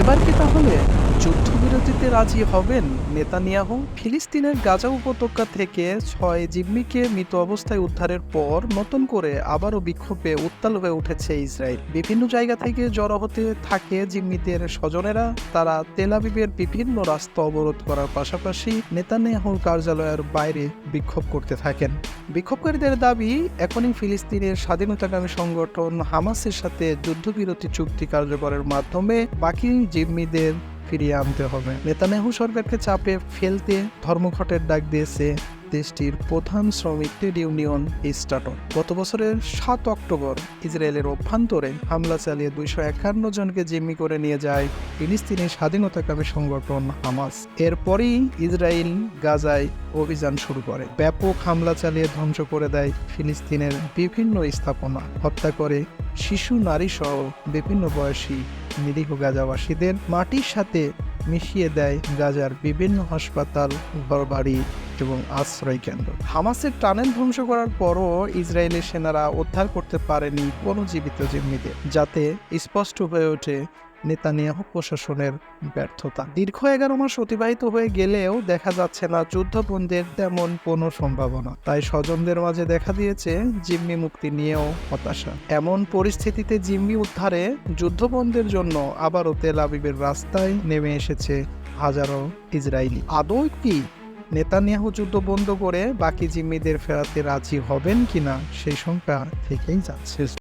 এবার কি তাহলে যুদ্ধবিরতিতে রাজি হবেন নেতানিয়াহু। ফিলিস্তিনের গাজা উপত্যকা থেকে ছয় জিম্মিকে মৃত অবস্থায় উদ্ধারের পর নতুন করে আবারও বিক্ষোভে উত্তাল হয়ে উঠেছে ইসরায়েল। বিভিন্ন জায়গা থেকে জড়ো হতে থাকে জিম্মিদের স্বজনেরা। তারা তেলাবিবের বিভিন্ন রাস্তা অবরোধ করার পাশাপাশি নেতানিয়াহুর কার্যালয়ের বাইরে বিক্ষোভ করতে থাকেন। বিক্ষোভকারীদের দাবি, এখনই ফিলিস্তিনের স্বাধীনতাকামী সংগঠন হামাসের সাথে যুদ্ধবিরতি চুক্তি কার্যকরের মাধ্যমে বাকি জিম্মিদের ফিরিয়ে আনতে হবে। নেতানিয়াহু সরকারকে চাপে ফেলতে ধর্মঘটের ডাক দিয়েছে দেশটির প্রধান শ্রমিক ট্রেড ইউনিয়ন স্টাটন। গত বছরের সাত অক্টোবর ইসরায়েলের অভ্যন্তরে হামলা চালিয়ে দুইশো একান্ন জনকে জিম্মি করে নিয়ে যায় ফিলিস্তিনের স্বাধীনতাকামী সংগঠন হামাস। এরপরই ইসরায়েল গাজায় অভিযান শুরু করে। ব্যাপক হামলা চালিয়ে ধ্বংস করে দেয় ফিলিস্তিনের বিভিন্ন স্থাপনা। হত্যা করে শিশু নারী সহ বিভিন্ন বয়সী নিরীহ গাজাবাসীদের মাটির সাথে মিশিয়ে দেয় গাজার বিভিন্ন হাসপাতাল, ঘরবাড়ি এবং আশ্রয় কেন্দ্র হামাসের টানেল ধ্বংস করার পরও ইসরায়েলের সেনারা উদ্ধার করতে পারেনি কোনো জীবিত জিম্মিদের যাতে স্পষ্ট হয়ে ওঠে নেতানিয়াহু প্রশাসনের ব্যর্থতা। দীর্ঘ এগারো মাস অতিবাহিত হয়ে গেলেও দেখা যাচ্ছে না যুদ্ধবন্ধের তেমন কোনো সম্ভাবনা। তাই স্বজনদের মাঝে দেখা দিয়েছে জিম্মি মুক্তি নিয়েও হতাশা। এমন পরিস্থিতিতে জিম্মি উদ্ধারে যুদ্ধবন্ধের জন্য আবারও তেল আবিবের রাস্তায় নেমে এসেছে হাজারো ইসরায়েলি। আদৌ কি নেতানিয়াহু যুদ্ধ বন্ধ করে বাকি জিম্মিদের ফেরাতে রাজি হবেন কিনা সেই সংখ্যা থেকেই যাচ্ছে।